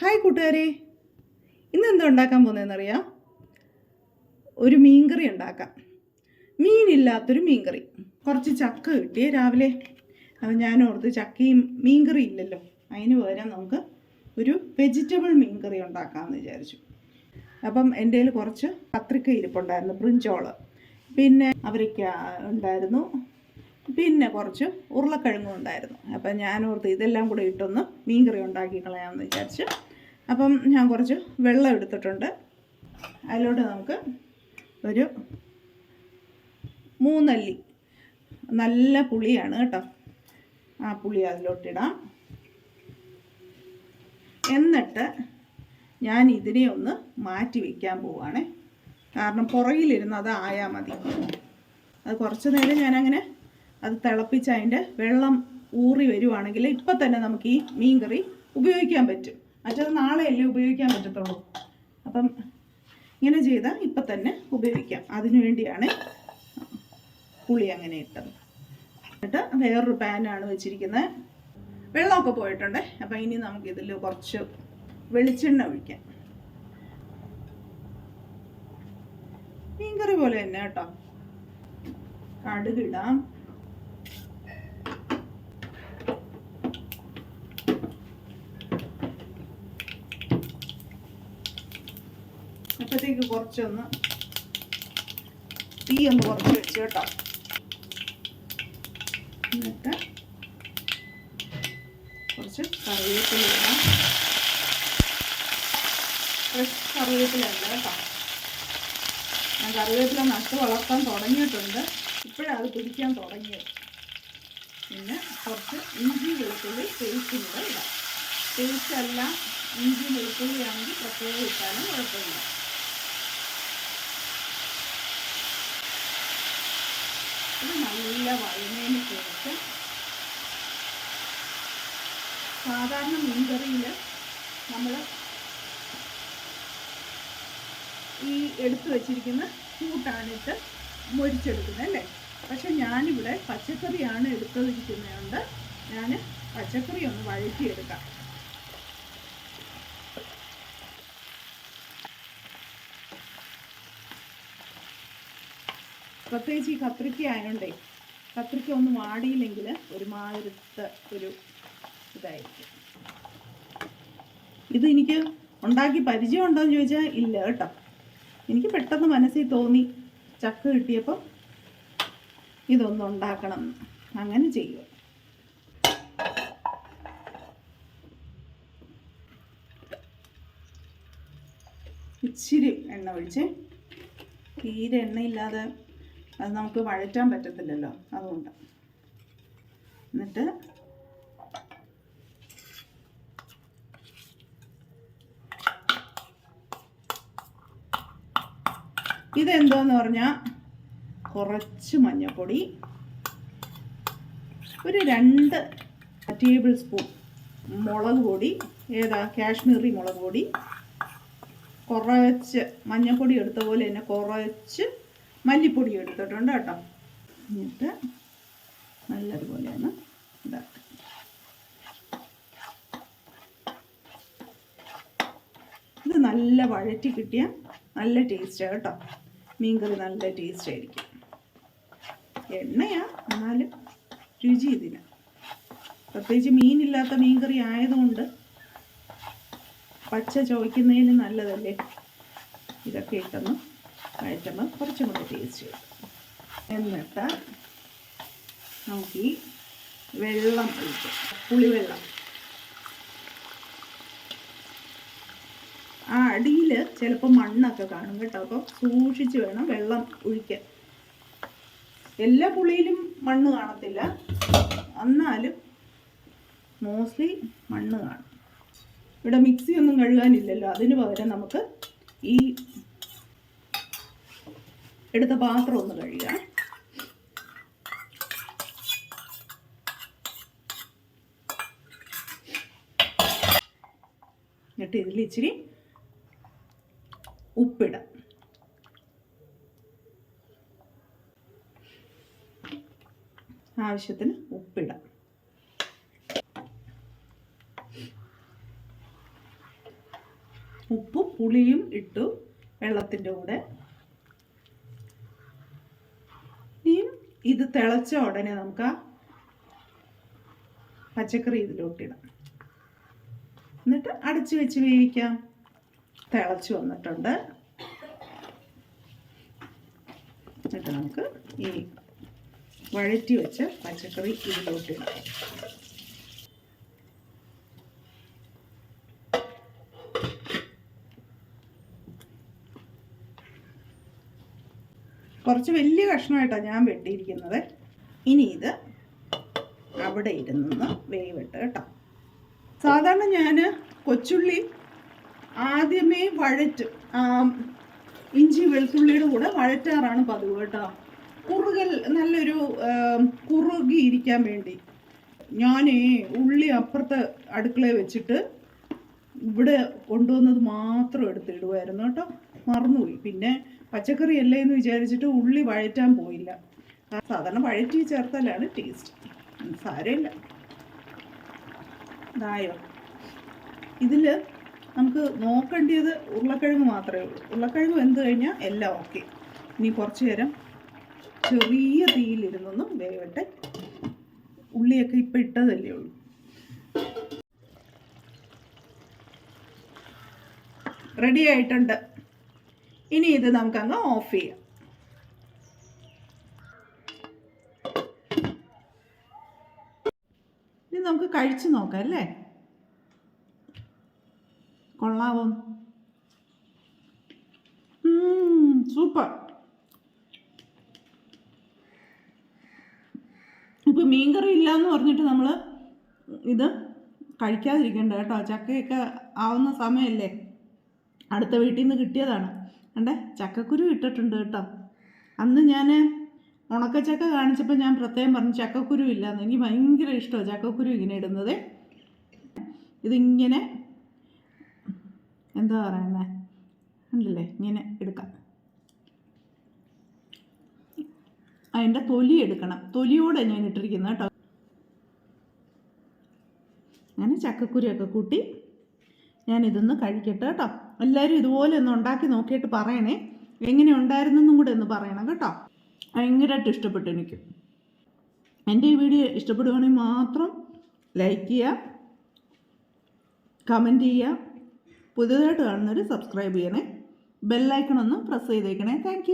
Hi കൂട്ടുകാരെ. ഇന്ന് എന്താ ഉണ്ടാക്കാൻ പോകുന്നതെന്നറിയാം? ഒരു മീൻകറി ഉണ്ടാക്കാം. മീനില്ലാത്തൊരു മീൻകറി. കുറച്ച് ചക്ക കിട്ടിയേ രാവിലെ. അത് ഞാൻ ഓർത്ത് ചക്കയും മീൻകറി ഇല്ലല്ലോ. അതിന് പകരം നമുക്ക് ഒരു വെജിറ്റബിൾ മീൻകറി ഉണ്ടാക്കാമെന്ന് വിചാരിച്ചു. അപ്പം എന്റെ കയ്യിൽ കുറച്ച് കത്രിക്ക ഇരിപ്പുണ്ടായിരുന്നു ബ്രിഞ്ചോൾ പിന്നെ അവരയ്ക്ക ഉണ്ടായിരുന്നു. പിന്നെ കുറച്ച് ഉരുളക്കിഴങ്ങും ഉണ്ടായിരുന്നു. അപ്പം ഞാൻ ഇതെല്ലാം കൂടെ ഇട്ടൊന്ന് മീൻകറി ഉണ്ടാക്കി കളയാമെന്ന് വിചാരിച്ച് അപ്പം ഞാൻ കുറച്ച് വെള്ളം എടുത്തിട്ടുണ്ട്. അതിലോട്ട് നമുക്ക് ഒരു മൂന്നല്ലി. നല്ല പുളിയാണ് കേട്ടോ. ആ പുളി അതിലോട്ടിടാം. എന്നിട്ട് ഞാൻ ഇതിനെ ഒന്ന് മാറ്റി വയ്ക്കാൻ പോവുകയാണേ കാരണം പുറകിലിരുന്ന് അത് ആയാൽ മതി. അത് കുറച്ച് നേരം ഞാനങ്ങനെ അത് തിളപ്പിച്ച് അതിന്റെ വെള്ളം ഊറി വരുവാണെങ്കിൽ ഇപ്പം തന്നെ നമുക്ക് ഈ മീൻ കറി ഉപയോഗിക്കാൻ പറ്റും. മറ്റത് നാളെയല്ലേ ഉപയോഗിക്കാൻ പറ്റത്തുള്ളൂ. അപ്പം ഇങ്ങനെ ചെയ്താൽ ഇപ്പം തന്നെ ഉപയോഗിക്കാം. അതിനു വേണ്ടിയാണ് പുളി അങ്ങനെ ഇട്ടത്. എന്നിട്ട് വേറൊരു പാനാണ് വെച്ചിരിക്കുന്നത് വെള്ളമൊക്കെ പോയിട്ടുണ്ട്. അപ്പം ഇനി നമുക്ക് ഇതിൽ കുറച്ച് വെളിച്ചെണ്ണ ഒഴിക്കാം. മീൻകറി പോലെ തന്നെ കേട്ടോ. കടുകിടാം. അപ്പോഴത്തേക്ക് കുറച്ചൊന്ന് തീ ഒന്ന് കുറച്ച് വെച്ച് കേട്ടോ. എന്നിട്ട് കുറച്ച് കറിവേപ്പില ഇടാം. ഫ്രഷ് കറിവേപ്പില ഉണ്ട് കേട്ടോ. ഞാൻ കറിവേപ്പില നട്ട് വളർത്താൻ തുടങ്ങിയിട്ടുണ്ട്. ഇപ്പോഴത് പിടിക്കാൻ തുടങ്ങിയത്. പിന്നെ കുറച്ച് ഇഞ്ചി വെളുത്തുള്ളി പേസ്റ്റും കൂടെ ഇടാം പേസ്റ്റ് അല്ല ഇഞ്ചി വെളുത്തുള്ളിയാണെങ്കിൽ പ്രത്യേകം ഇട്ടാലും കുഴപ്പമില്ല ഇത് നല്ല വഴനേന് ശേഷം സാധാരണ മീൻകറിയിൽ നമ്മൾ ഈ എടുത്തു വച്ചിരിക്കുന്ന കൂട്ടാണിട്ട് മൊരിച്ചെടുക്കുന്നത് അല്ലേ? പക്ഷെ ഞാനിവിടെ പച്ചക്കറിയാണ് എടുത്തിരിക്കുന്നതുകൊണ്ട് ഞാൻ പച്ചക്കറി ഒന്ന് വഴറ്റിയെടുക്കാം. പ്രത്യേകിച്ച് ഈ കത്രിക്ക ആയതുകൊണ്ടേ കത്രിക്ക ഒന്നും വാടിയില്ലെങ്കിൽ ഒരു മാതിരത്തെ ഒരു ഇതായിരിക്കും. ഇത് എനിക്ക് ഉണ്ടാക്കി പരിചയം ഉണ്ടോ എന്ന് ചോദിച്ചാൽ ഇല്ല കേട്ടോ. എനിക്ക് പെട്ടെന്ന് മനസ്സിൽ തോന്നി ചക്ക കിട്ടിയപ്പോൾ ഇതൊന്നും ഉണ്ടാക്കണം. അങ്ങനെ ചെയ്യുക ഇച്ചിരി എണ്ണ ഒഴിച്ച്. തീരെ എണ്ണയില്ലാതെ അത് നമുക്ക് വഴറ്റാൻ പറ്റത്തില്ലല്ലോ അതുകൊണ്ട്. എന്നിട്ട് ഇതെന്തോന്ന് പറഞ്ഞാൽ കുറച്ച് മഞ്ഞൾപ്പൊടി ഒരു രണ്ട് ടേബിൾ സ്പൂൺ മുളക് പൊടി ഏതാ കാശ്മീറി മുളക് പൊടി കുറച്ച് മഞ്ഞൾപ്പൊടി എടുത്ത പോലെ തന്നെ കുറച്ച് മല്ലിപ്പൊടി എടുത്തിട്ടുണ്ട് കേട്ടോ. എന്നിട്ട് നല്ലതുപോലെ ഒന്ന് ഇതാക്കാം ഇത് നല്ല വഴറ്റി കിട്ടിയ നല്ല ടേസ്റ്റാണ് കേട്ടോ. മീൻകറി നല്ല ടേസ്റ്റ് ആയിരിക്കും. എണ്ണയാ എന്നാലും രുചി ഇതിന്. പ്രത്യേകിച്ച് മീനില്ലാത്ത മീൻകറി ആയതുകൊണ്ട് പച്ച ചോയ്ക്കുന്നതിന് നല്ലതല്ലേ? ഇതൊക്കെ ഇട്ടൊന്ന് വഴറ്റുമ്പോൾ കുറച്ചും കൂടി ടേസ്റ്റ് ചെയ്യും. എന്നിട്ട് നമുക്ക് ഈ വെള്ളം ഒഴിക്കും. പുളിവെള്ളം. ആ അടിയിൽ ചിലപ്പോൾ മണ്ണൊക്കെ കാണും കേട്ടോ. അപ്പോൾ സൂക്ഷിച്ച് വേണം വെള്ളം ഒഴിക്കാൻ. എല്ലാ പുളിയിലും മണ്ണ് കാണത്തില്ല. എന്നാലും മോസ്റ്റ്ലി മണ്ണ് കാണും. ഇവിടെ മിക്സി ഒന്നും കഴുകാനില്ലല്ലോ. അതിന് പകരം നമുക്ക് ഈ എടുത്ത പാത്രം ഒന്ന് കഴുകാം. എന്നിട്ട് ഇതിൽ ഇച്ചിരി ഉപ്പിടാം. ആവശ്യത്തിന് ഉപ്പിടാം. ഉപ്പും പുളിയും ഇട്ടു വെള്ളത്തിന്റെ കൂടെ ഇത് തിളച്ച ഉടനെ നമുക്ക് പച്ചക്കറി ഇതിലോട്ടിടാം എന്നിട്ട് അടച്ചു വെച്ച് വേവിക്കാം. തിളച്ച് വന്നിട്ടുണ്ട്. എന്നിട്ട് നമുക്ക് ഈ വഴറ്റി വെച്ച പച്ചക്കറി ഇതിലോട്ടിടാം കുറച്ച് വലിയ കഷ്ണമായിട്ടാണ് ഞാൻ വെട്ടിയിരിക്കുന്നത്. ഇനി ഇത് അവിടെ ഇരുന്ന് വേവിട്ട് കേട്ടോ. സാധാരണ ഞാൻ കൊച്ചുള്ളി ആദ്യമേ വഴറ്റും ഇഞ്ചി വെളുത്തുള്ളിയുടെ കൂടെ വഴറ്റാറാണ് പതിവ് കേട്ടോ. കുറുകൽ നല്ലൊരു കുറുകിയിരിക്കാൻ വേണ്ടി ഞാനേ ഉള്ളി അപ്പുറത്തെ അടുക്കളയിൽ വെച്ചിട്ട് ഇവിടെ കൊണ്ടുവന്നത് മാത്രം എടുത്തിടുമായിരുന്നു കേട്ടോ. മറന്നുപോയി. പിന്നെ പച്ചക്കറി അല്ലേ എന്ന് വിചാരിച്ചിട്ട് ഉള്ളി വഴറ്റാൻ പോയില്ല. സാധാരണ വഴറ്റി ചേർത്താലാണ് ടേസ്റ്റ് സാരമില്ല. ഇതായോ? ഇതിൽ നമുക്ക് നോക്കേണ്ടത് ഉരുളക്കിഴങ്ങ് മാത്രമേ ഉള്ളൂ. ഉരുളക്കിഴങ്ങ് വെന്ത് കഴിഞ്ഞാൽ എല്ലാം ഓക്കെ ഇനി കുറച്ച് നേരം ചെറിയ തീയിലിരുന്നൊന്ന് വേവട്ടെ. ഉള്ളിയൊക്കെ ഇപ്പം ഇട്ടതല്ലേ ഉള്ളൂ. റെഡി ആയിട്ടുണ്ട്. ഇനി ഇത് നമുക്കങ്ങ് ഓഫ് ചെയ്യാം. ഇനി നമുക്ക് കഴിച്ചു നോക്കാം അല്ലേ? കൊള്ളാവോ? സൂപ്പർ ഇപ്പം മീൻകറി ഇല്ല എന്ന് പറഞ്ഞിട്ട് നമ്മൾ ഇത് കഴിക്കാതിരിക്കണ്ട കേട്ടോ. ചക്കയൊക്കെ ആവുന്ന സമയമല്ലേ അടുത്ത വീട്ടിൽ നിന്ന് കിട്ടിയതാണ്. കണ്ടേ? ചക്കക്കുരു ഇട്ടിട്ടുണ്ട് കേട്ടോ. അന്ന് ഞാൻ ഉണക്കച്ചക്ക കാണിച്ചപ്പോൾ ഞാൻ പ്രത്യേകം പറഞ്ഞു ചക്കക്കുരു ഇല്ലാന്ന്. എനിക്ക് ഭയങ്കര ഇഷ്ടമാണ് ചക്കക്കുരു ഇങ്ങനെ ഇടുന്നത്. ഇതിങ്ങനെ എന്താ പറയുന്നത് ഉണ്ടല്ലേ ഇങ്ങനെ എടുക്കാം. അതിന്റെ തൊലി എടുക്കണം. തൊലിയോടെ ഞാൻ ഇട്ടിരിക്കുന്നത് കേട്ടോ. അങ്ങനെ ചക്കക്കുരുയൊക്കെ കൂട്ടി ഞാനിതൊന്ന് കഴിക്കട്ടെ കേട്ടോ. എല്ലാവരും ഇതുപോലെ ഒന്ന് ഉണ്ടാക്കി നോക്കിയിട്ട് പറയണേ. എങ്ങനെ ഉണ്ടായിരുന്നെന്നും കൂടെ ഒന്ന് പറയണം കേട്ടോ. ഭയങ്കരമായിട്ട് ഇഷ്ടപ്പെട്ടു എനിക്ക്. എന്റെ ഈ വീഡിയോ ഇഷ്ടപ്പെടുകയാണെങ്കിൽ മാത്രം ലൈക്ക് ചെയ്യുക കമന്റ് ചെയ്യുക പുതിയതായിട്ട് കാണുന്നവർ സബ്സ്ക്രൈബ് ചെയ്യണേ. ബെല്ലൈക്കൺ ഒന്ന് പ്രസ് ചെയ്തേക്കണേ. താങ്ക്